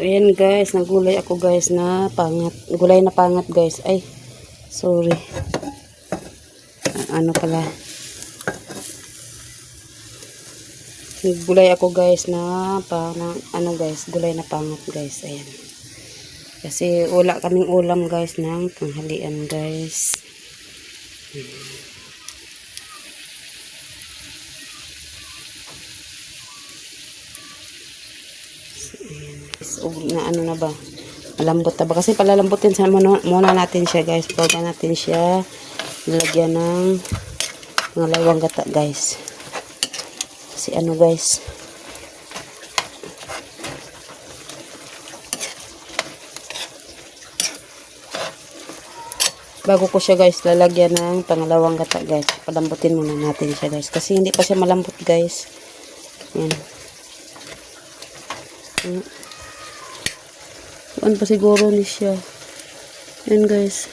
So, ayan guys, nagulay ako guys na pangat. Gulay na pangat guys. Ay, sorry. Ano pala. Naggulay ako guys na pa na, ano guys, gulay na pangat guys. Ayan. Kasi wala kaming ulam guys ng tanghalian guys. So, na ano na ba? Malambot na ba? Kasi palalambutin sa muna, natin siya guys. Bago natin siya nilagyan ng mga lawang gata guys. Kasi ano guys. Bago ko siya guys lalagyan ng pangalawang gata guys. Palambutin muna natin siya guys. Kasi hindi pa siya malambot guys. Yan. Mm. Kuan pa siguro ni siya. Yan guys.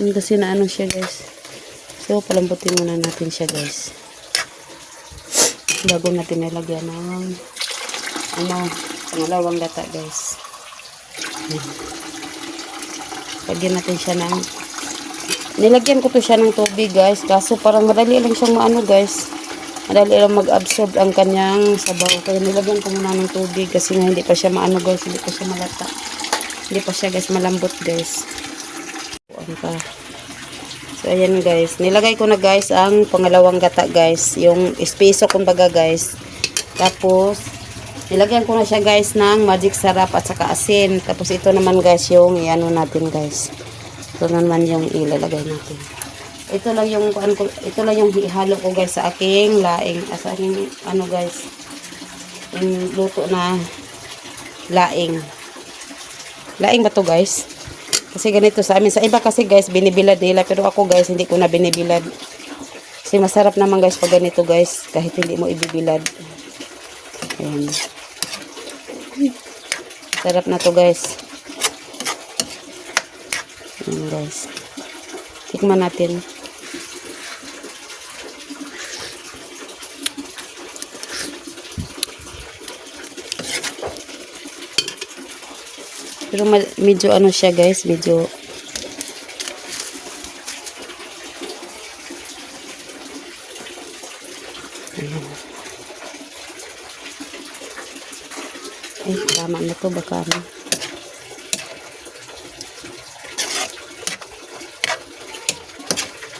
Yan kasi na ano siya guys. So palambutin muna natin siya guys. Bago natin nilagyan ng ano, pangalawang gata guys. Yan. Lagyan natin siya ng nilagyan ko to siya ng tubig guys. Kaso parang madali lang siyang maano guys. Madali lang mag-absorb ang kanyang sabaw. Kaya nilagyan ko muna ng tubig kasi nga hindi pa siya maano guys. Hindi pa siya malata. Hindi pa siya guys malambot guys. Ano pa. So ayan guys. Nilagay ko na guys ang pangalawang gata guys. Yung espeso kumbaga guys. Tapos nilagyan ko na siya guys ng magic sarap at saka asin. Tapos ito naman guys yung iano natin guys. Ito naman yung ilalagay natin. Ito lang yung ano ko, ito lang yung ihalo ko guys sa aking laing, sa aking ano guys. Yung luto na laing. Laing ba to guys? Kasi ganito sa amin. Sa iba kasi guys, binibilad nila. Pero ako guys, hindi ko na binibilad. Kasi masarap naman guys pag ganito guys. Kahit hindi mo ibibilad. Ayan. Sarap na to guys. Ayan guys. Tikman natin. Pero medyo ano siya guys, medyo Ayan. Ay, tama na to baka ano.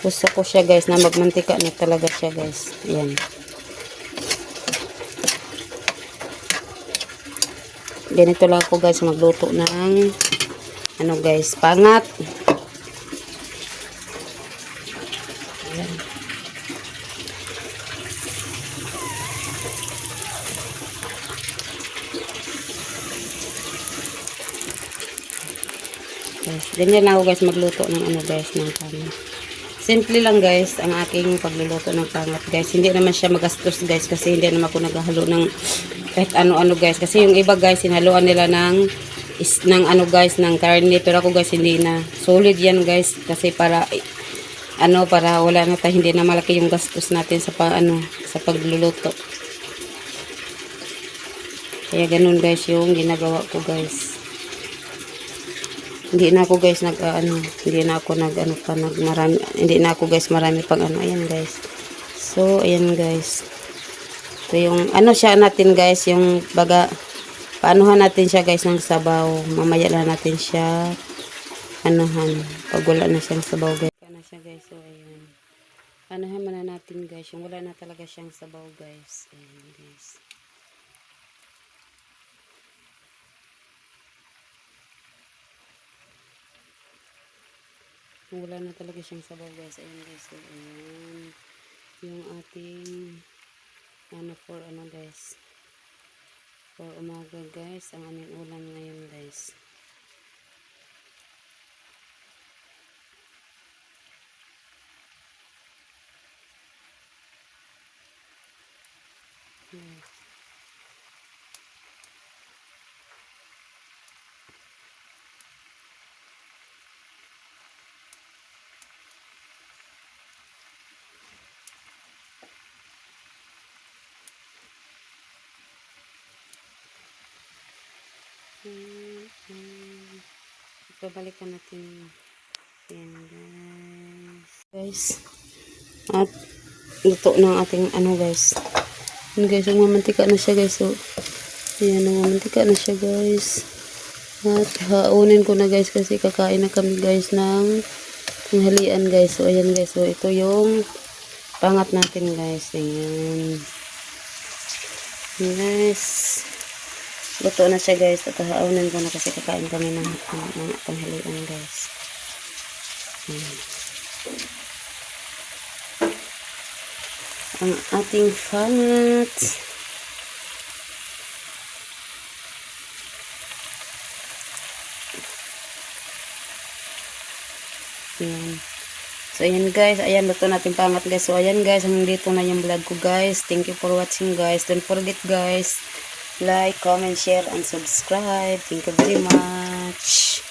Gusto ko siya guys na magmantika na talaga siya guys. Ayan. Ganito lang ako guys magluto ng ano guys, pangat. Ayan. Guys, ganyan lang ako guys magluto ng ano guys ng pangat. Simple lang guys ang aking pagluluto ng pangat guys. Hindi naman siya magastos guys kasi hindi naman ako naghahalo ng kahit ano-ano guys. Kasi yung iba guys hinaluan nila ng is, ng ano guys ng karne pero ako guys hindi na. Solid yan guys kasi para ano para wala na tayo hindi na malaki yung gastos natin sa pa, ano sa pagluluto. Kaya ganun guys yung ginagawa ko guys hindi na ako guys nag uh, ano hindi na ako nag ano pa nag marami hindi na ako guys marami pang ano ayan guys so ayan guys ito yung ano siya natin guys yung baga paanuhan natin siya guys ng sabaw. Mamaya na natin siya anuhan. Pag wala na siyang sabaw guys. Na siya guys so ayan. Paanuhan muna natin guys yung wala na talaga siyang sabaw guys. Ayan guys. Wala na talaga siyang sabaw guys. Ayun guys so, ayan. Yung ating ano for ano guys umaga guys ang aming ulam ngayon guys yes. Babalikan natin. Yan guys. Guys. At luto ng ating ano guys. Yan guys, umamantika na siya guys. So, yan, umamantika na siya guys. At haunin ko na guys kasi kakain na kami guys ng tanghalian guys. So, ayan guys. So, ito yung pangat natin guys. Ayan. Guys. Luto na siya guys. At haunin ko na kasi kakain kami ng, ng tanghalian guys. Ayan. Ang ating pangat. Ayan. So, ayan guys. Ayan, luto natin pangat guys. So, ayan guys. Hanggang dito na yung vlog ko guys. Thank you for watching guys. Don't forget guys. Like, comment, share, and subscribe. Thank you very much.